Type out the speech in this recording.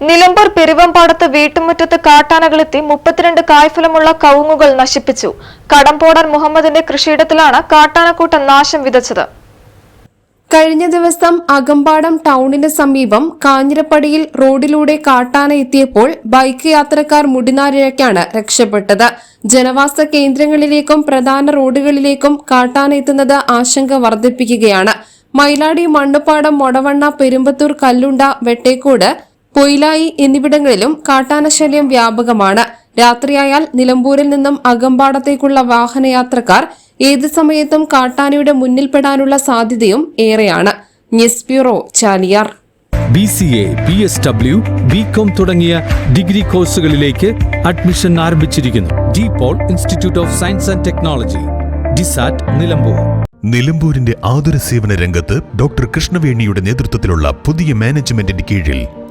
നിലമ്പൂർ പെരുവമ്പാടത്ത് വീട്ടുമുറ്റത്ത് കാട്ടാനകളെത്തി മുപ്പത്തിരണ്ട് കായ്ഫലമുള്ള കവുങ്ങുകൾ നശിപ്പിച്ചു. കടമ്പോടൻ മുഹമ്മദിന്റെ കൃഷിയിടത്തിലാണ് കാട്ടാനക്കൂട്ടം നാശം വിതച്ചത്. കഴിഞ്ഞ ദിവസം അകമ്പാടം ടൗണിന് സമീപം കാഞ്ഞിരപ്പടിയിൽ റോഡിലൂടെ കാട്ടാന എത്തിയപ്പോൾ ബൈക്ക് യാത്രക്കാർ മുടിനാരിഴയ്ക്കാണ് രക്ഷപ്പെട്ടത്. ജനവാസ കേന്ദ്രങ്ങളിലേക്കും പ്രധാന റോഡുകളിലേക്കും കാട്ടാന എത്തുന്നത് ആശങ്ക വർദ്ധിപ്പിക്കുകയാണ്. മൈലാടി മണ്ണുപ്പാടം മൊടവണ്ണ പെരുമ്പത്തൂർ കല്ലുണ്ട വെട്ടേക്കോട് പൊയിലായി എന്നിവിടങ്ങളിലും കാട്ടാനശല്യം വ്യാപകമാണ്. രാത്രിയായാൽ നിലമ്പൂരിൽ നിന്നും അകമ്പാടത്തേക്കുള്ള വാഹനയാത്രക്കാർ ഏത് സമയത്തും കാട്ടാനയുടെ മുന്നിൽപ്പെടാനുള്ള സാധ്യതയും ഏറെയാണ്. News bureau Chaliyar. B C A B S W B com തുടങ്ങിയ ഡിഗ്രി കോഴ്സുകളിലേക്ക് അഡ്മിഷൻ ആരംഭിച്ചിരിക്കുന്നു. De Paul Institute of Science and Technology DiSAT Nilambur. നിലമ്പൂരിന്റെ ആതുര സേവന രംഗത്ത് ഡോക്ടർ കൃഷ്ണവേണിയുടെ നേതൃത്വത്തിലുള്ള പുതിയ മാനേജ്മെന്റിന്റെ കീഴിൽ